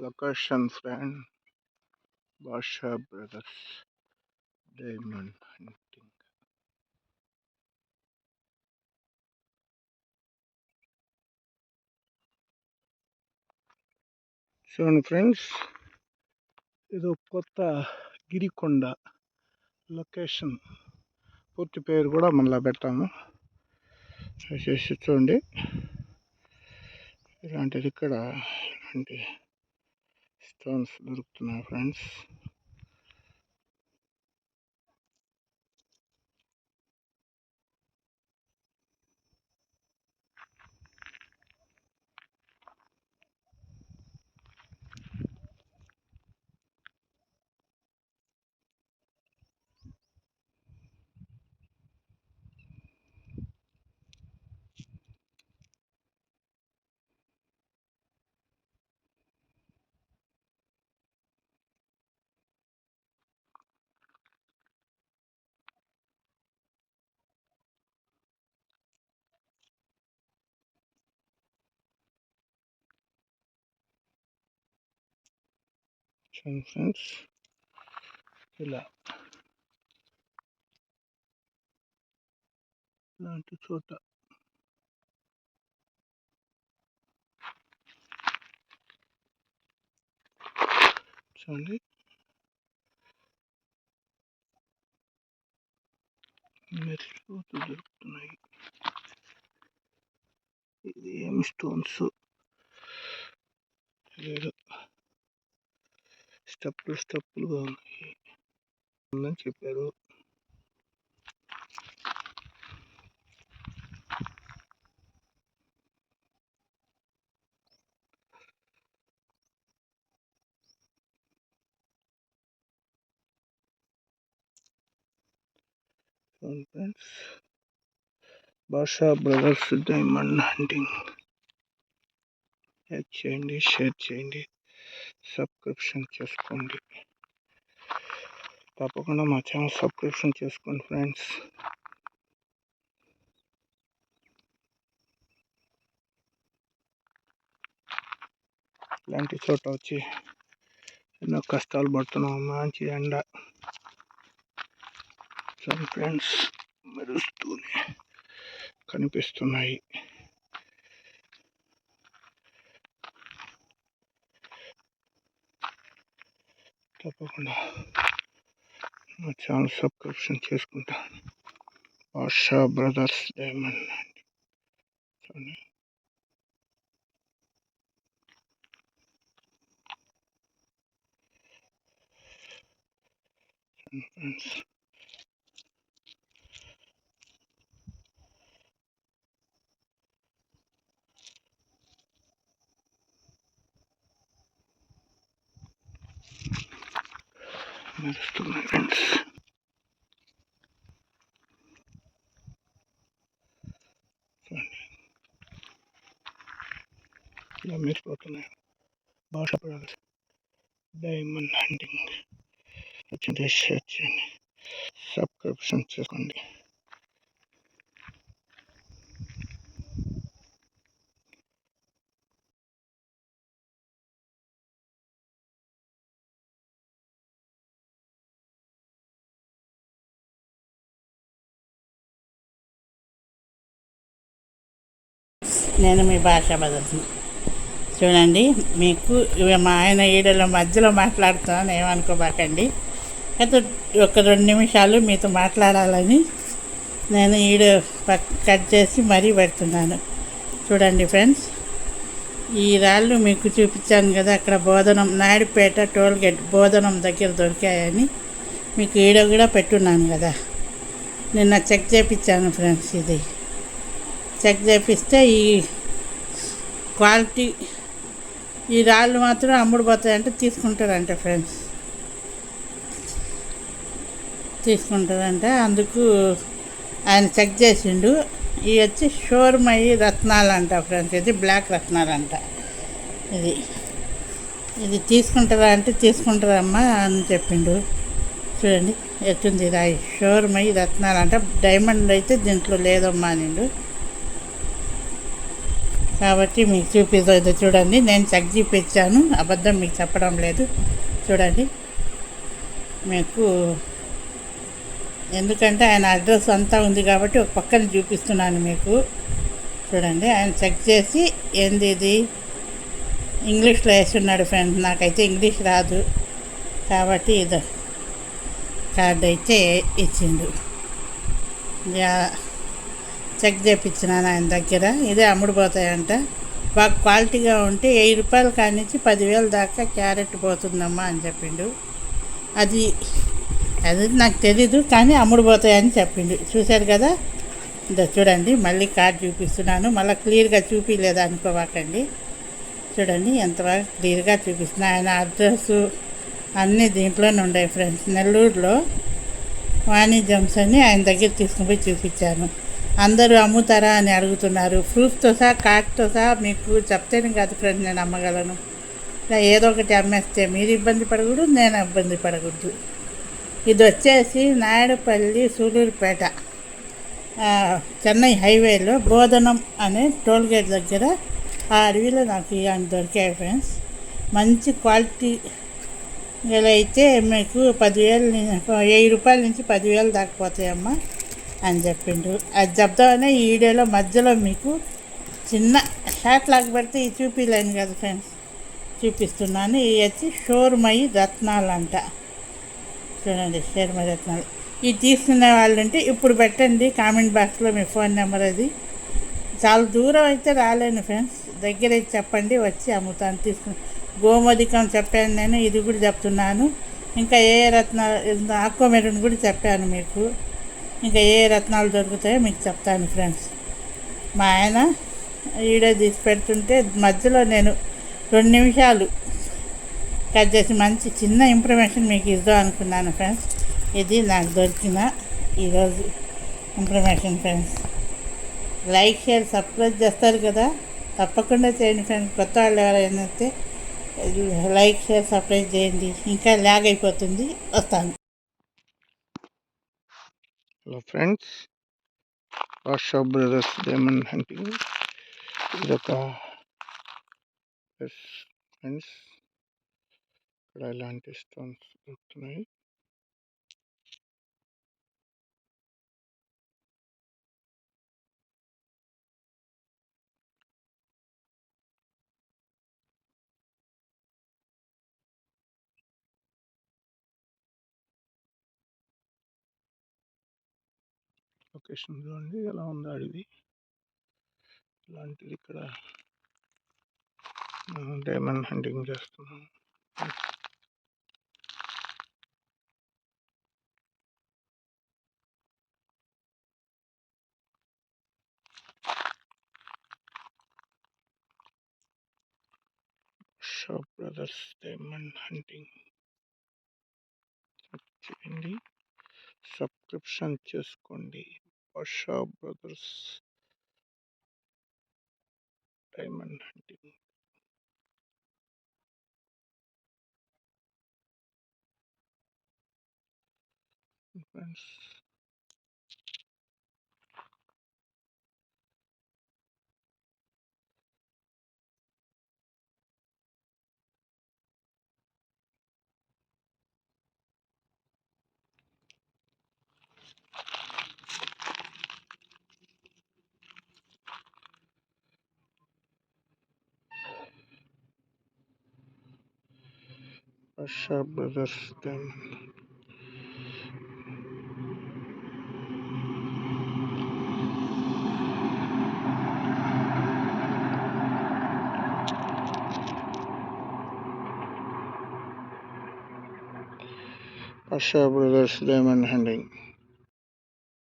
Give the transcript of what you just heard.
Location friend Basha brothers diamond hunting చూడండి friends ఇది ఒక కొత్త గిరికొండ లొకేషన్ పూర్తి పేరు కూడా మళ్ళీ పెట్టాము చూడండి ఇలాంటిది ఇక్కడ ఇలాంటి స్టోన్స్ దొరుకుతున్నాయి ఫ్రెండ్స్ చూడండి ఫ్రెండ్స్ ఇలా ఇలాంటి చోట చూడండి మెట్లు దొరుకుతున్నాయి ఇది ఏం స్టోన్స్ లేదు స్టెప్పులు స్టెప్పులుగా ఉన్నాయి ఉందని చెప్పారు friends Basha brothers diamond hunting like చేయండి షేర్ చేయండి. సబ్స్క్రిప్షన్ చేసుకోండి. తప్పకుండా మా ఛానల్ సబ్స్క్రిప్షన్ చేసుకోండి ఫ్రెండ్స్ ఇలాంటి చోట వచ్చి ఎన్నో కష్టాలు పడుతున్నాం. మంచి ఎండ. సన్ ఫ్రెండ్స్ మెరుస్తూనే కనిపిస్తున్నాయి. తప్పకుండా మా ఛానల్ సబ్స్క్రిప్షన్ చేసుకుంటాను ఆషా బ్రదర్స్ డైమండ్ చూడండి ఫ్రెండ్స్ మెరుస్తున్నాయి ఫ్రెండ్స్ ఇలా మెరిసిపోతున్నాయి భాష బ్రదర్స్ డైమండ్ హంటింగ్ వచ్చింది షేర్ చేయండి సబ్స్క్రిప్షన్ చేసుకోండి. నేను మీ భాష బదల్ని చూడండి మీకు మా ఆయన ఈడలో మధ్యలో మాట్లాడుతున్నాను ఏమనుకోబాకండి. అయితే ఒక రెండు నిమిషాలు మీతో మాట్లాడాలని నేను ఈడ కట్ చేసి మరీ పెడుతున్నాను. చూడండి ఫ్రెండ్స్ ఈ రాళ్ళు మీకు చూపించాను కదా అక్కడ బోధనం నాయుడుపేట టోల్గేట్ బోధనం దగ్గర దొరికాయని మీకు ఈడ కూడా పెట్టున్నాను కదా. నిన్న చెక్ చేపించాను ఫ్రెండ్స్ ఇది. చెక్ చేపిస్తే ఈ క్వాలిటీ ఈ రాళ్ళు మాత్రం అమ్ముడుపోతాయంటే తీసుకుంటారంట ఫ్రెండ్స్. తీసుకుంటారంట. అందుకు ఆయన చెక్ చేసిండు. ఇవి వచ్చి షోర్మయ్యి రత్నాలంట ఫ్రెండ్స్. ఇది బ్లాక్ రత్నాలంట. ఇది. ఇది తీసుకుంటారా అంటే తీసుకుంటారమ్మా అని చెప్పిండు. చూడండి ఎట్టుంది రాయి షోర్మయ్యి రత్నాలంట. డైమండ్ అయితే దీంట్లో లేదమ్మా అనిండు. కాబట్టి మీకు చూపిస్తుంది చూడండి. నేను చెక్ చూపించాను. అబద్ధం మీకు చెప్పడం లేదు. చూడండి. మీకు ఎందుకంటే ఆయన అడ్రస్ అంతా ఉంది కాబట్టి ఒక పక్కన చూపిస్తున్నాను మీకు. చూడండి. ఆయన చెక్ చేసి ఏంది ఇది? ఇంగ్లీష్లో వేస్తున్నాడు ఫ్రెండ్ నాకైతే ఇంగ్లీష్ రాదు. కాబట్టి ఇది కార్డు అయితే ఇచ్చిండు. యా చెక్ చేయించినాను ఆయన దగ్గర. ఇదే అమ్ముడుపోతాయంట బాగా క్వాలిటీగా ఉంటే వెయ్యి రూపాయలు కానించి పదివేల దాకా క్యారెట్ పోతుందమ్మా అని చెప్పిండు. అది అది నాకు తెలీదు కానీ అమ్ముడుపోతాయని చెప్పిండు. చూశారు కదా? ఇదో చూడండి మళ్ళీ కార్డ్ చూపిస్తున్నాను. మళ్ళీ క్లియర్గా చూపించలేదు అనుకోవాకండి. చూడండి ఎంత బాగా క్లియర్గా చూపిస్తున్నా. ఆయన అడ్రస్ అన్నీ దీంట్లోనే ఉన్నాయి ఫ్రెండ్స్. నెల్లూరులో వాణిజ్యంస్ అని ఆయన దగ్గర తీసుకుని పోయి చూపించాను. అందరూ అమ్ముతారా అని అడుగుతున్నారు. ప్రూఫ్తో సహా కార్డ్తో సహా మీకు చెప్తేనే కాదు ఫ్రెండ్ నేను అమ్మగలను. ఏదో ఒకటి అమ్మేస్తే మీరు ఇబ్బంది పడకూడదు నేను ఇబ్బంది పడకూడదు. ఇది వచ్చేసి నాయుడుపల్లి సూలూరుపేట చెన్నై హైవేలో బోధనం అనే టోల్గేట్ దగ్గర ఆ అడవిలో నాకు ఇవన్నీ దొరికాయి ఫ్రెండ్స్. మంచి క్వాలిటీ అయితే మీకు పదివేలు వెయ్యి రూపాయల నుంచి పదివేలు దాకపోతాయమ్మా అని చెప్పిండు అది చెప్దామనే ఈ వీడియోలో మధ్యలో మీకు చిన్న షార్ట్ లాగా పెడితే ఇది చూపించలేను కదా ఫ్రెండ్స్. చూపిస్తున్నాను. ఇవి వచ్చి షోర్మయి రత్నాలు అంట చూడండి షోర్మయి రత్నాలు. ఇది తీసుకునే వాళ్ళు ఉంటే ఇప్పుడు పెట్టండి. కామెంట్ బాక్స్లో మీ ఫోన్ నెంబర్ అది. చాలా దూరం అయితే రాలేను ఫ్రెండ్స్. దగ్గర చెప్పండి వచ్చి అమ్ముతాను తీసుకుని. గోమధికం చెప్పాను నేను ఇది కూడా చెప్తున్నాను. ఇంకా ఏ రత్నాలు ఆక్వమెరూన్ కూడా చెప్పాను మీకు. ఇంకా ఏ రత్నాలు దొరుకుతాయో మీకు చెప్తాను ఫ్రెండ్స్. మా ఆయన వీడియో తీసి పెడుతుంటే మధ్యలో నేను రెండు నిమిషాలు కట్ చేసి మంచి చిన్న ఇన్ఫర్మేషన్ మీకు ఇద్దాం అనుకున్నాను ఫ్రెండ్స్. ఇది నాకు దొరికిన ఈరోజు information friends. Like share subscribe చేస్తారు కదా. తప్పకుండా చేయండి ఫ్రెండ్స్. కొత్త వాళ్ళు ఎవరైనా లైక్ షేర్ సబ్స్క్రైబ్ చేయండి. ఇంకా ల్యాగ్ అయిపోతుంది. వస్తాను. hello friends Asha brothers diamond hunting ఇదొక ఫ్రెండ్స్ ఇక్కడ ఇలాంటి స్టోన్స్ దొరుకుతున్నాయి లొకేషన్ చూడండి ఎలా ఉంది అడవి ఇలాంటిది ఇక్కడ డైమండ్ హంటింగ్ చేస్తున్నాం. Shop brothers diamond hunting. చేయండి సబ్స్క్రిప్షన్ చేసుకోండి. వర్షా brothers diamond hunting. Friends aşağı bırakırken brothers, bırakır Süleyman